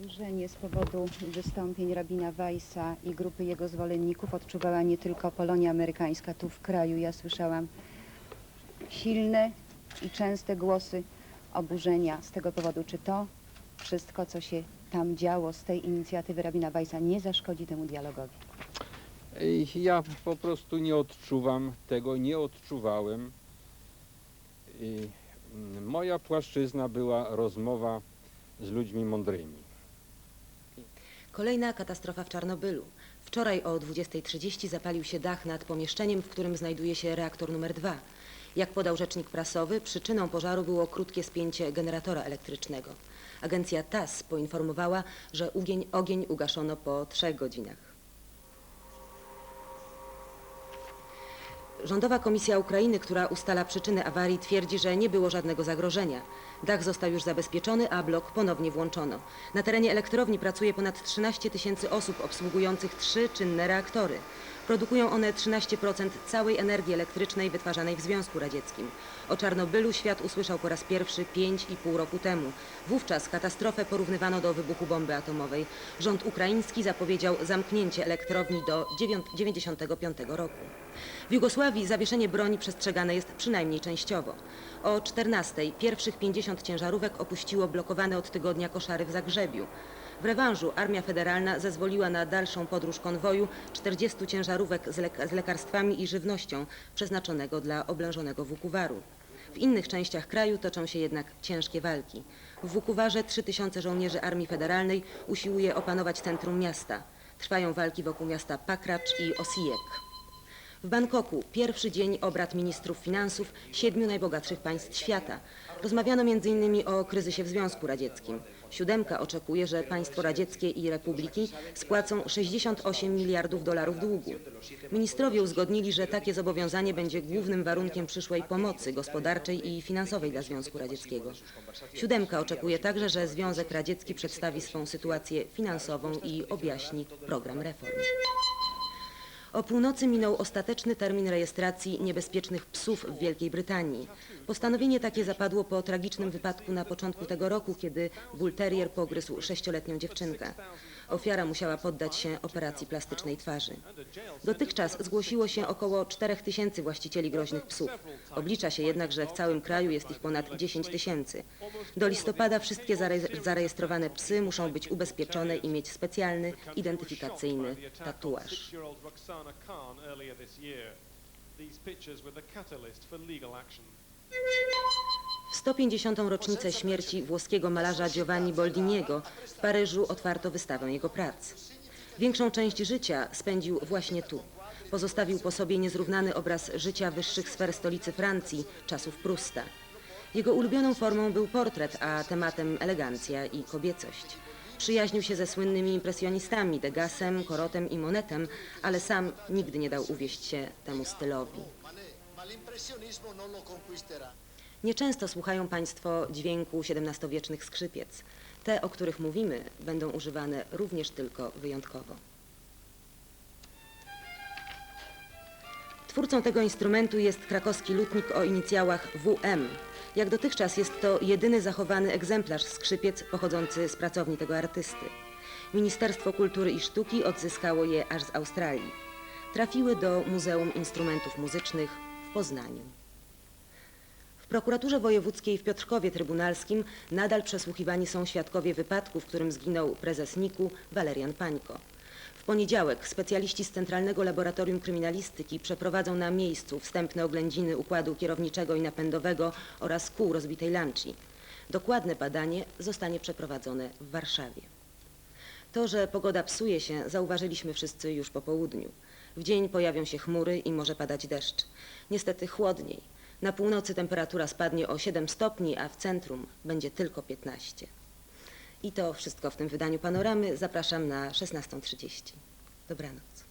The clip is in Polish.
Oburzenie z powodu wystąpień rabina Weissa i grupy jego zwolenników odczuwała nie tylko Polonia amerykańska tu w kraju. Ja słyszałam silne i częste głosy oburzenia z tego powodu. Czy to wszystko, co się tam działo z tej inicjatywy rabina Weissa nie zaszkodzi temu dialogowi? Ja po prostu nie odczuwam tego, nie odczuwałem. Mm, moja płaszczyzna była rozmowa z ludźmi mądrymi. Kolejna katastrofa w Czarnobylu. Wczoraj o 20.30 zapalił się dach nad pomieszczeniem, w którym znajduje się reaktor numer 2. Jak podał rzecznik prasowy, przyczyną pożaru było krótkie spięcie generatora elektrycznego. Agencja TASS poinformowała, że ogień ugaszono po trzech godzinach. Rządowa Komisja Ukrainy, która ustala przyczyny awarii, twierdzi, że nie było żadnego zagrożenia. Dach został już zabezpieczony, a blok ponownie włączono. Na terenie elektrowni pracuje ponad 13 tysięcy osób obsługujących trzy czynne reaktory. Produkują one 13% całej energii elektrycznej wytwarzanej w Związku Radzieckim. O Czarnobylu świat usłyszał po raz pierwszy 5,5 roku temu. Wówczas katastrofę porównywano do wybuchu bomby atomowej. Rząd ukraiński zapowiedział zamknięcie elektrowni do 1995 roku. W Jugosławii zawieszenie broni przestrzegane jest przynajmniej częściowo. O 14 pierwszych 50 ciężarówek opuściło blokowane od tygodnia koszary w Zagrzebiu. W rewanżu Armia Federalna zezwoliła na dalszą podróż konwoju 40 ciężarówek z, lek- z lekarstwami i żywnością przeznaczonego dla oblężonego Wukuwaru. W innych częściach kraju toczą się jednak ciężkie walki. W Wukuwarze 3000 żołnierzy Armii Federalnej usiłuje opanować centrum miasta. Trwają walki wokół miasta Pakracz i Osijek. W Bangkoku pierwszy dzień obrad ministrów finansów siedmiu najbogatszych państw świata. Rozmawiano m.in. o kryzysie w Związku Radzieckim. Siódemka oczekuje, że państwo radzieckie i republiki spłacą 68 miliardów dolarów długu. Ministrowie uzgodnili, że takie zobowiązanie będzie głównym warunkiem przyszłej pomocy gospodarczej i finansowej dla Związku Radzieckiego. Siódemka oczekuje także, że Związek Radziecki przedstawi swą sytuację finansową i objaśni program reform. O północy minął ostateczny termin rejestracji niebezpiecznych psów w Wielkiej Brytanii. Postanowienie takie zapadło po tragicznym wypadku na początku tego roku, kiedy bull terrier pogryzł sześcioletnią dziewczynkę. Ofiara musiała poddać się operacji plastycznej twarzy. Dotychczas zgłosiło się około 4 tysięcy właścicieli groźnych psów. Oblicza się jednak, że w całym kraju jest ich ponad 10 tysięcy. Do listopada wszystkie zare- zarejestrowane psy muszą być ubezpieczone i mieć specjalny, identyfikacyjny tatuaż. Khan earlier this year. These pictures were the catalyst for legal action. W 150. rocznicę śmierci włoskiego malarza Giovanni Boldiniego w Paryżu otwarto wystawę jego prac. Większą część życia spędził właśnie tu. Pozostawił po sobie niezrównany obraz życia wyższych sfer stolicy Francji, czasów Prusta. Jego ulubioną formą był portret, a tematem elegancja i kobiecość. Przyjaźnił się ze słynnymi impresjonistami Degasem, Korotem i Monetem, ale sam nigdy nie dał uwieść się temu stylowi. Nieczęsto słuchają Państwo dźwięku XVII-wiecznych skrzypiec. Te, o których mówimy, będą używane również tylko wyjątkowo. Twórcą tego instrumentu jest krakowski lutnik o inicjałach WM. Jak dotychczas jest to jedyny zachowany egzemplarz skrzypiec pochodzący z pracowni tego artysty. Ministerstwo Kultury i Sztuki odzyskało je aż z Australii. Trafiły do Muzeum Instrumentów Muzycznych w Poznaniu. W prokuraturze wojewódzkiej w Piotrkowie Trybunalskim nadal przesłuchiwani są świadkowie wypadku, w którym zginął prezes NIK-u Walerian Pańko. Poniedziałek specjaliści z Centralnego Laboratorium Kryminalistyki przeprowadzą na miejscu wstępne oględziny układu kierowniczego i napędowego oraz kół rozbitej lanci. Dokładne badanie zostanie przeprowadzone w Warszawie. To, że pogoda psuje się, zauważyliśmy wszyscy już po południu. W dzień pojawią się chmury i może padać deszcz. Niestety chłodniej. Na północy temperatura spadnie o 7 stopni, a w centrum będzie tylko 15. I to wszystko w tym wydaniu panoramy. Zapraszam na 16.30. Dobranoc.